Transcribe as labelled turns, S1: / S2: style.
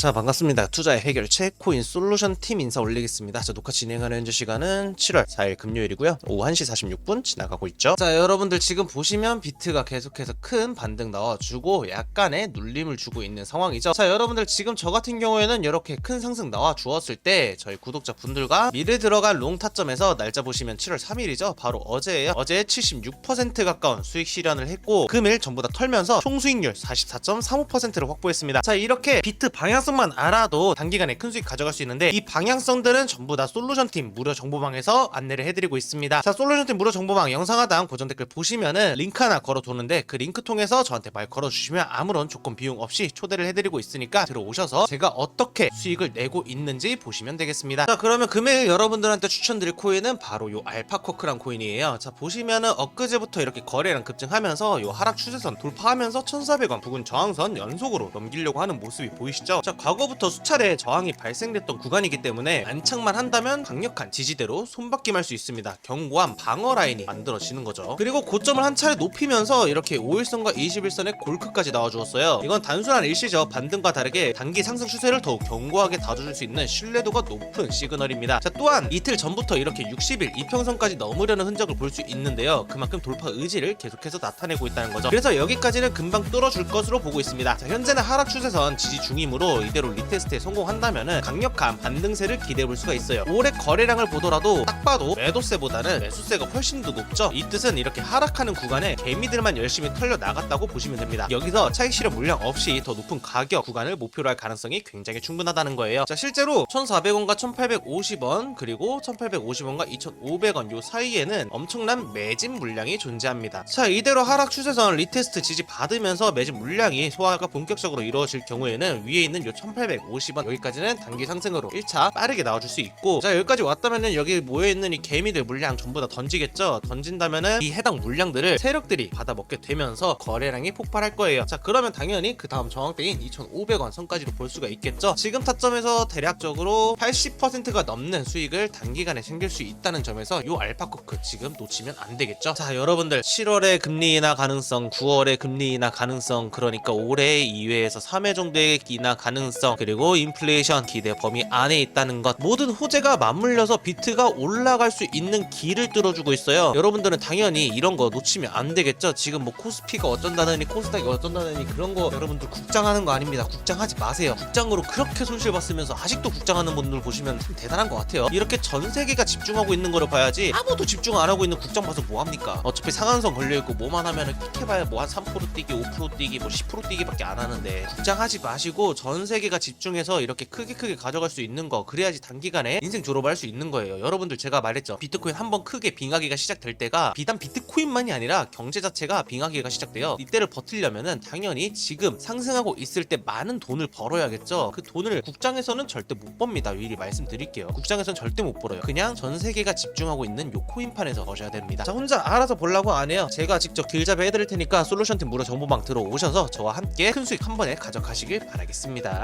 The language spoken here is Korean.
S1: 자 반갑습니다. 투자의 해결책 코인 솔루션 팀 인사 올리겠습니다. 자 녹화 진행하는 현재 시간은 7월 4일 금요일이고요. 오후 1시 46분 지나가고 있죠. 자 여러분들 지금 보시면 비트가 계속해서 큰 반등 나와주고 약간의 눌림을 주고 있는 상황이죠. 자 여러분들 지금 저 같은 경우에는 이렇게 큰 상승 나와 주었을 때 저희 구독자 분들과 미래 들어간 롱 타점에서 날짜 보시면 7월 3일이죠. 바로 어제예요. 어제 76% 가까운 수익 실현을 했고 금일 전부 다 털면서 총 수익률 44.35%를 확보했습니다. 자 이렇게 비트 방향성 만 알아도 단기간에 큰 수익 가져갈 수 있는데 이 방향성들은 전부 다 솔루션 팀 무료 정보방에서 안내를 해드리고 있습니다. 자 솔루션 팀 무료 정보방 영상 하단 고정 댓글 보시면은 링크 하나 걸어두는데 그 링크 통해서 저한테 말 걸어주시면 아무런 조건 비용 없이 초대를 해드리고 있으니까 들어오셔서 제가 어떻게 수익을 내고 있는지 보시면 되겠습니다. 자 그러면 금일 여러분들한테 추천드릴 코인은 바로 요 알파코크란 코인이에요. 자 보시면은 엊그제부터 이렇게 거래량 급증하면서 요 하락 추세선 돌파하면서 1,400원 부근 저항선 연속으로 넘기려고 하는 모습이 보이시죠? 자 과거부터 수차례 저항이 발생됐던 구간이기 때문에 안착만 한다면 강력한 지지대로 손바뀜할 수 있습니다. 견고한 방어 라인이 만들어지는 거죠. 그리고 고점을 한 차례 높이면서 이렇게 5일선과 21선의 골크까지 나와주었어요. 이건 단순한 일시죠. 반등과 다르게 단기 상승 추세를 더욱 견고하게 다져줄 수 있는 신뢰도가 높은 시그널입니다. 자 또한 이틀 전부터 이렇게 60일 이평선까지 넘으려는 흔적을 볼 수 있는데요. 그만큼 돌파 의지를 계속해서 나타내고 있다는 거죠. 그래서 여기까지는 금방 뚫어줄 것으로 보고 있습니다. 자 현재는 하락 추세선 지지 중이므로 이대로 리테스트에 성공한다면은 강력한 반등세를 기대해 볼 수가 있어요. 올해 거래량을 보더라도 딱 봐도 매도세보다는 매수세가 훨씬 더 높죠. 이 뜻은 이렇게 하락하는 구간에 개미들만 열심히 털려 나갔다고 보시면 됩니다. 여기서 차익 실현 물량 없이 더 높은 가격 구간을 목표로 할 가능성이 굉장히 충분하다는 거예요. 자 실제로 1,400원과 1,850원 그리고 1,850원과 2,500원 요 사이에는 엄청난 매진 물량이 존재합니다. 자 이대로 하락 추세선 리테스트 지지 받으면서 매진 물량이 소화가 본격적으로 이루어질 경우에는 위에 있는 요 1,850원 여기까지는 단기 상승으로 1차 빠르게 나와줄 수 있고 자 여기까지 왔다면은 여기 모여있는 이 개미들 물량 전부 다 던지겠죠. 던진다면은 이 해당 물량들을 세력들이 받아먹게 되면서 거래량이 폭발할 거예요. 자 그러면 당연히 그 다음 저항대인 2,500원 선까지도 볼 수가 있겠죠. 지금 타점에서 대략적으로 80%가 넘는 수익을 단기간에 챙길 수 있다는 점에서 요 알파코크 지금 놓치면 안 되겠죠. 자 여러분들 7월에 금리 인하 가능성, 9월에 금리 인하 가능성, 그러니까 올해 2회에서 3회 정도의 인하 가능성, 그리고 인플레이션 기대 범위 안에 있다는 것 모든 호재가 맞물려서 비트가 올라갈 수 있는 길을 뚫어주고 있어요. 여러분들은 당연히 이런 거 놓치면 안 되겠죠. 지금 뭐 코스피가 어쩐다느니 코스닥이 어쩐다느니 그런 거 여러분들 국장하는 거 아닙니다. 국장하지 마세요. 국장으로 그렇게 손실 봤으면서 아직도 국장하는 분들 보시면 참 대단한 것 같아요. 이렇게 전 세계가 집중하고 있는 거를 봐야지 아무도 집중 안 하고 있는 국장 봐서 뭐 합니까? 어차피 상한선 걸려 있고 뭐만 하면은 킥해봐야 뭐 한 3% 뛰기, 5% 뛰기, 뭐 10% 뛰기밖에 안 하는데 국장하지 마시고 전 세계가 집중해서 이렇게 크게 크게 가져갈 수 있는 거 그래야지 단기간에 인생 졸업할 수 있는 거예요. 여러분들 제가 말했죠. 비트코인 한번 크게 빙하기가 시작될 때가 비단 비트코인만이 아니라 경제 자체가 빙하기가 시작돼요. 이때를 버틸려면은 당연히 지금 상승하고 있을 때 많은 돈을 벌어야겠죠. 그 돈을 국장에서는 절대 못 법니다. 미리 말씀드릴게요. 국장에서는 절대 못 벌어요. 그냥 전 세계가 집중하고 있는 요 코인판에서 버셔야 됩니다. 자 혼자 알아서 보려고 안 해요. 제가 직접 길잡이 해드릴 테니까 솔루션팀 무료 정보방 들어오셔서 저와 함께 큰 수익 한 번에 가져가시길 바라겠습니다.